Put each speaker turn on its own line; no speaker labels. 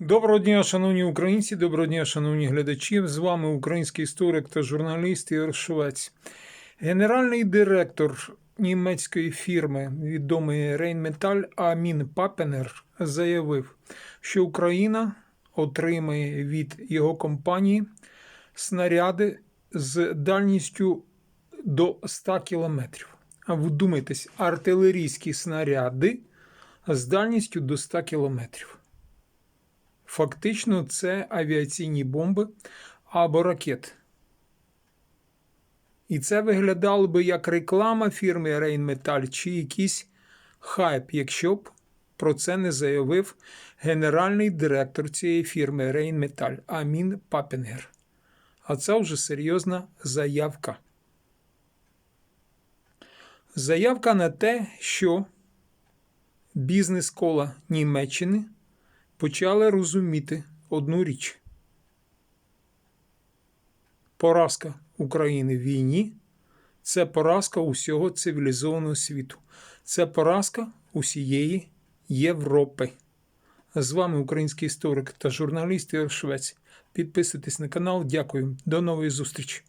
Доброго дня, шановні українці, доброго дня, шановні глядачі. З вами український історик та журналіст Ігор Швець. Генеральний директор німецької фірми відомої Рейнметаль Амін Папенер заявив, що Україна отримає від його компанії снаряди з дальністю до 100 кілометрів. А вдумайтесь, артилерійські снаряди з дальністю до 100 кілометрів. Фактично, це авіаційні бомби або ракети. І це виглядало би як реклама фірми Rheinmetall чи якийсь хайп, якщо б про це не заявив генеральний директор цієї фірми Rheinmetall Амін Папінгер. А це вже серйозна заявка. Заявка на те, що бізнес кола Німеччини почали розуміти одну річ: поразка України в війні це поразка усього цивілізованого світу, це поразка усієї Європи. З вами український історик та журналіст Ігор Швець. Підписуйтесь на канал. Дякую. До нової зустрічі.